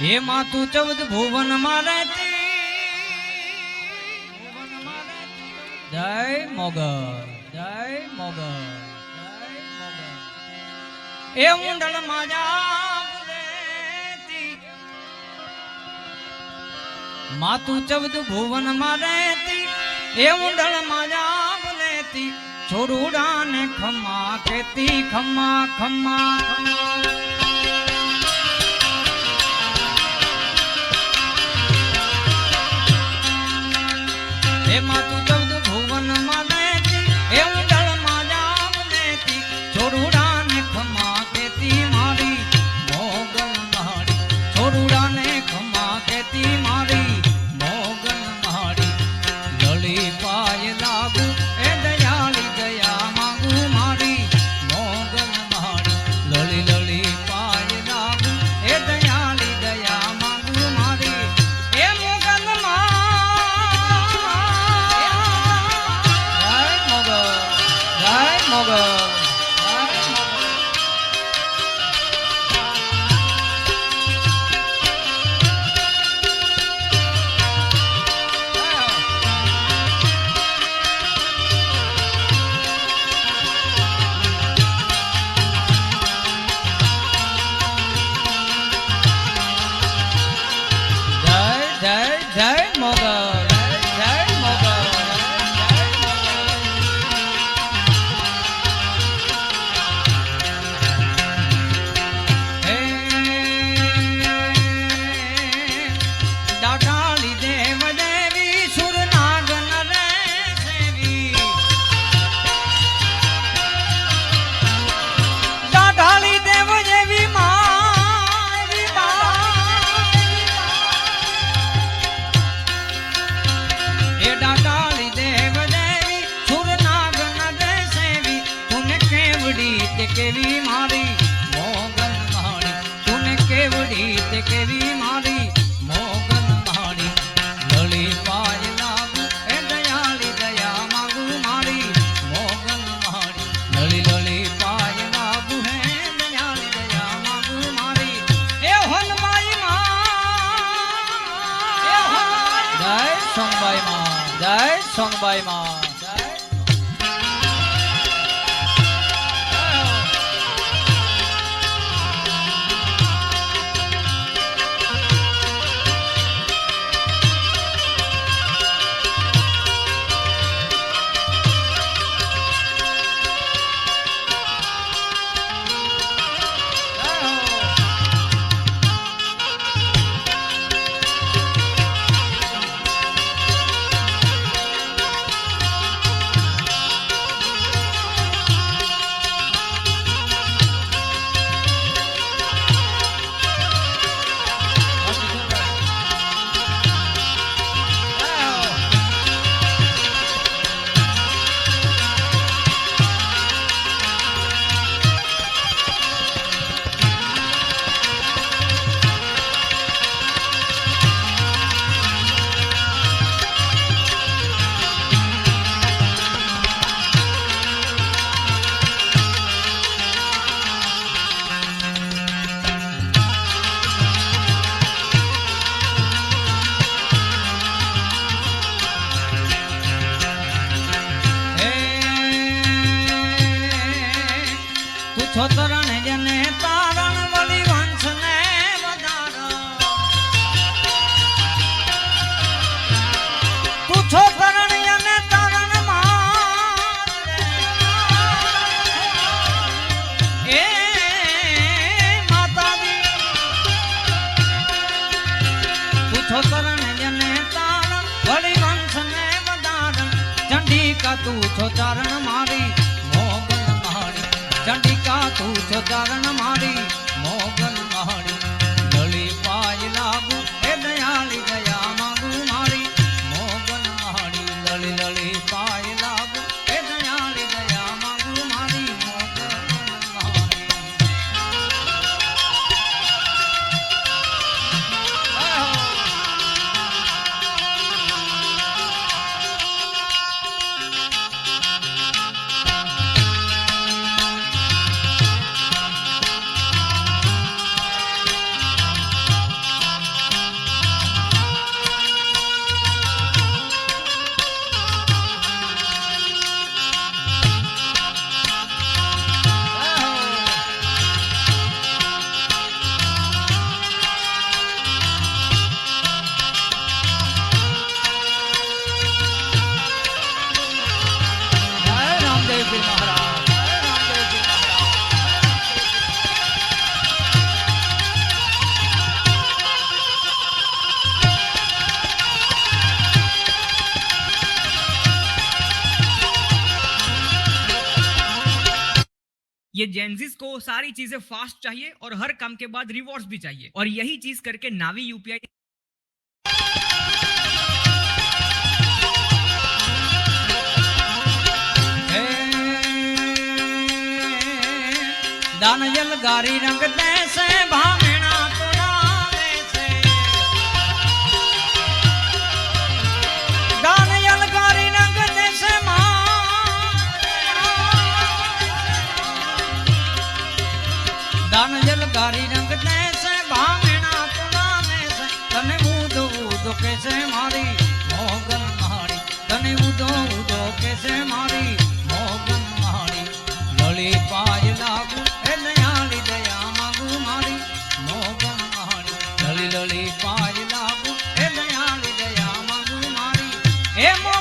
હે માતું ચૌદ ભુવનમાં રહેતી જય મોગર જય મોગર એ ઊંડળ માતું ચૌદ ભુવનમાં રહેતી એ ઊંડળ માજા જાપ છોડુડા ને ખમા કેતી, ખમા ખમા ખમ્મા હે માતું કેવી મારી. મોગન માણી તુને કેવડી તે કેવી મારી? મોગન માણી લળી પાય લાગુ એ દયાળી દયા માંગુ મારી. મોગન માણી લળી લળી પાય લાગુ હે દયાળી દયા માંગુ મારી. એ હલમાઈ માં. જય સોંગબાઈ માં જય સોંગબાઈ માં. તું છો ચારણ મારી. તું છો કારણ મારી, મોગલ મારી. લળી પાય લાગુ, એ દયાળી દયા માંગુ મારી. મોગલ મારી લળી લળી પાય ये जेंजिस को सारी चीज़ें फास्ट चाहिए और हर काम के बाद रिवॉर्ड्स भी चाहिए। और यही चीज़ करके नावी यूपीआई दानयल गारी रंग दैसे से મારી મોગન માળી લળી પાય લાગુ એ દયાળી દયા માંગુ મારી મોગન માળી લળી લળી પાય લાગુ એ દયાળી દયા માંગુ મારી. એ મો